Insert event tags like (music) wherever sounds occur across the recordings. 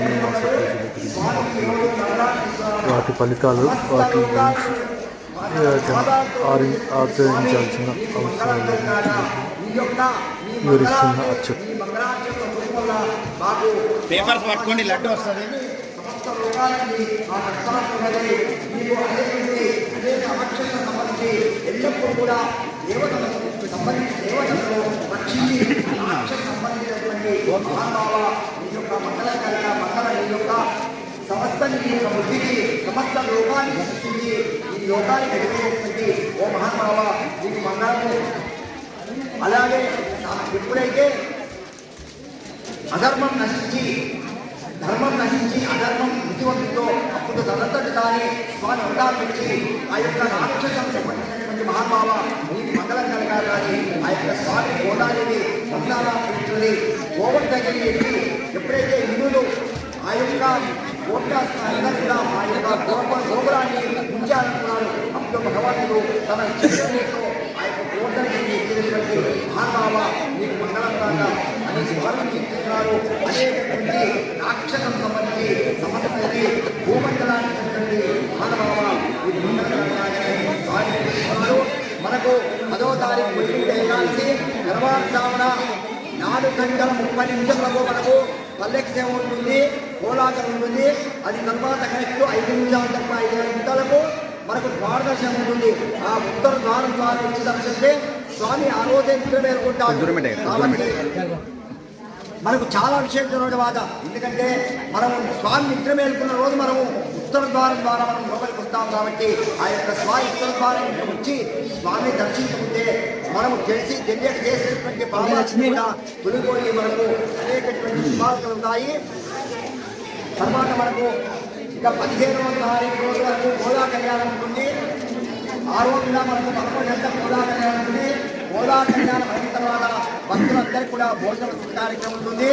గురించి వాటి ఫలితాలు వాటి గురించి ఆచరించాల్సిన అవసరాలు వివరిస్తున్న అచ్చం. పేపర్స్ పట్టుకోండి లడ్డు వస్తుంది. ఎల్లప్పుడూ (laughs) కూడా దేవతలకు సంబంధించి దేవతలకు పక్షి సంబంధించినటువంటి మహానుభావ నీ యొక్క మంగళకరణ మంగళ నీ యొక్క సమస్త నీ బుద్ధికి సమస్త లోకానికి సృష్టించి ఈ లోకానికి ఎదిగేటువంటి ఓ మహానుభావ నీకు మంగళము అలాగే ఎప్పుడైతే అధర్మం నశించి ధర్మం నశించి అధర్మం మృతి అప్పుడు తనంతటి దాని స్వామి అవతారించి ఆ యొక్క రాక్షసం సంబంధించినటువంటి మహానుభావ నీకు మంగళం కానీ ఆ యొక్క స్వామి గోదాదేవి మంగళారాధించుంది గోవర్ధగిరి ఎక్కి ఎప్పుడైతే హిందువులు ఆ యొక్క కోట్లాస్థానంగా కూడా ఆ యొక్క గోప గోపురాన్ని ఉంచాలనుకున్నారు అప్పుడు భగవంతుడు తన చిత్రంతో ఆ యొక్క గోవర్ధగిరి ఎక్కినటువంటి మహానుభావ నీకు మంగళం అని స్వామి చెప్తున్నారు అనేకటువంటి రాక్షసం సంబంధించి సమస్యలకి భూమండలానికి ఉన్నటువంటి మానవ ఈ మండలాన్ని మనకు పదో తారీఖు వైకుంఠ నాలుగు గంటల ముప్పై నిమిషంలో మనకు పల్లెకి సేవ ఉంటుంది కోలాటం ఉంటుంది అది తర్వాత కరెక్ట్ ఐదు నిమిషాల తప్ప ఐదు నిమిషాలకు మనకు ద్వారదర్శనం ఉంటుంది. ఆ ఉత్తర ద్వారం ద్వారా వచ్చి దర్శిస్తే స్వామి ఆ రోజే నిద్ర మేలుకుంటారు కాబట్టి మనకు చాలా విశేషమైన వాద ఎందుకంటే మనం స్వామి నిద్ర మేలుకున్న రోజు మనము ఉత్తర ద్వారం ద్వారా మనం లోపలికి కాబట్టి ఆ యొక్క స్వామి ఉత్తర వచ్చి స్వామి దర్శించుకుంటే మనము తెలిసి తెలియక చేసేటువంటి పాపాలు కూడా తొలిపోయి మనకు అనేకటువంటి శుభాలు ఉన్నాయి తర్వాత మనకు ఇంకా పదిహేను వందల తారీఖు రోజు వరకు గోదా కళ్యాణం ఉంటుంది. ఆ రోజున మనకు పదకొండు గంటల గోదా కళ్యాణం ఉంటుంది. గోదా కళ్యాణం అయిన తర్వాత భక్తులందరికీ కూడా భోజనం కార్యక్రమం ఉంటుంది.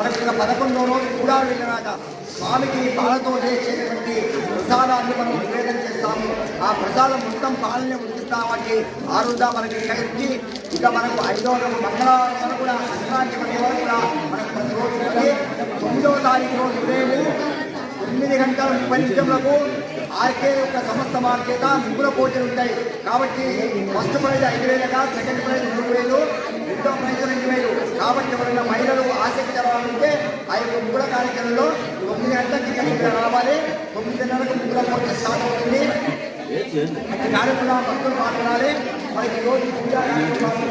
మనకి ఇక్కడ పదకొండవ రోజు కూడా వెళ్ళినాక స్వామికి పాలతో చేసేటువంటి ప్రసాదాన్ని మనం నివేదన చేస్తాము. ఆ ప్రసాదం మొత్తం పాలనే ఉంచుతామని ఆ రోజు మనకి ఇక్కడ ఇక మనకు ఐదో మంగళవారం వరకు కూడా సంక్రాంతి వచ్చే వరకు కూడా మనకు ప్రతి రోజు తొమ్మిదవ తారీఖు రోజు ఉదయం తొమ్మిది గంటల ముప్పై నిమిషంలకు ఆర్కే యొక్క సంస్థ మార్కెట్ చేత ముగ్గుల పోటీలు ఉంటాయి. కాబట్టి ఫస్ట్ ప్రైజ్ ఐదు వేలుగా సెకండ్ ప్రైజ్ మూడు వేలు. ప్రైజ్ రెండు వేలు కాబట్టి ఎవరైనా మహిళలు ఆసక్తి తెలవాలంటే ఆ యొక్క ముగ్గుల కార్యక్రమంలో తొమ్మిది గంటలకి ఇక్కడ రావాలి తొమ్మిదిన్నరకు ముగ్గుల పోటీ స్టార్ట్ అవుతుంది. కార్యక్రమం భక్తులు మాట్లాడాలి మనకి రోజు పూజా కార్యక్రమాలు